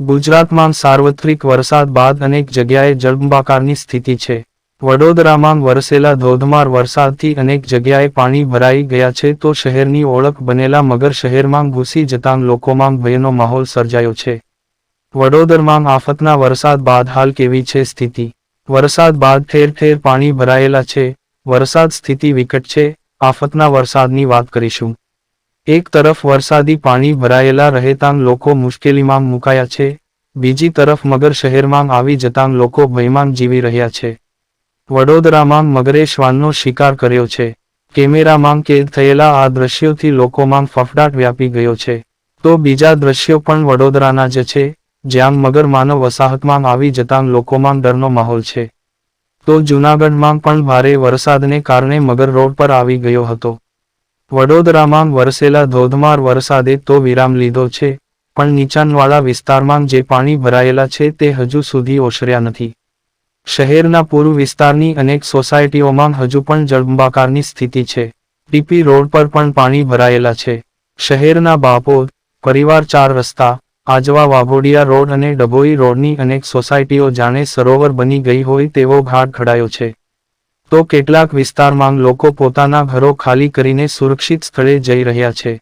ગુજરાતમાં સાર્વત્રિક વરસાદ બાદ અનેક જગ્યાએ જળબંબાકારની સ્થિતિ છે. વડોદરામાં વરસેલા ધોધમાર વરસાદથી અનેક જગ્યાએ પાણી ભરાઈ ગયા છે તો શહેરની ઓળખ બનેલા મગર શહેરમાં ઘૂસી જતાં લોકોમાં ભયનો માહોલ સર્જાયો છે. વડોદરમાં આફતના વરસાદ બાદ હાલ કેવી છે સ્થિતિ? વરસાદ બાદ ઠેર ઠેર પાણી ભરાયેલા છે. વરસાદ સ્થિતિ વિકટ છે. આફતના વરસાદની વાત કરીશું. એક તરફ વરસાદી પાણી ભરાયેલા રહેતાં લોકો મુશ્કેલીમાં મુકાયા છે, બીજી તરફ મગર શહેરમાં આવી જતાં લોકો ભયમાં જીવી રહ્યા છે. વડોદરામાં મગરે શ્વાનનો શિકાર કર્યો છે. કેમેરામાં કેદ થયેલા આ દ્રશ્યોથી લોકોમાં ફફડાટ વ્યાપી ગયો છે. તો બીજા દ્રશ્યો પણ વડોદરાના જ છે, જ્યાં મગર માનવ વસાહતમાં આવી જતાં લોકોમાં ડરનો માહોલ છે. તો જૂનાગઢમાં પણ ભારે વરસાદને કારણે મગર રોડ પર આવી ગયો હતો. વડોદરામાં વરસેલા ધોધમાર વરસાદે તો વિરામ લીધો છે, પણ નીચાણવાળા વિસ્તારમાં જે પાણી ભરાયેલા છે તે હજુ સુધી ઓસર્યા નથી. શહેરના પૂર્વ વિસ્તારની અનેક સોસાયટીઓમાં હજુ પણ જળબંબાકારની સ્થિતિ છે. પીપી રોડ પર પણ પાણી ભરાયેલા છે. શહેરના બાપોદ પરિવાર ચાર રસ્તા, આજવા વાઘોડિયા રોડ અને ડભોઈ રોડની અનેક સોસાયટીઓ જાણે સરોવર બની ગઈ હોય તેવો ઘાટ ખડાયો છે. તો કેટલાક વિસ્તારમાં લોકો પોતાના ઘરો ખાલી કરીને સુરક્ષિત સ્થળે જઈ રહ્યા છે.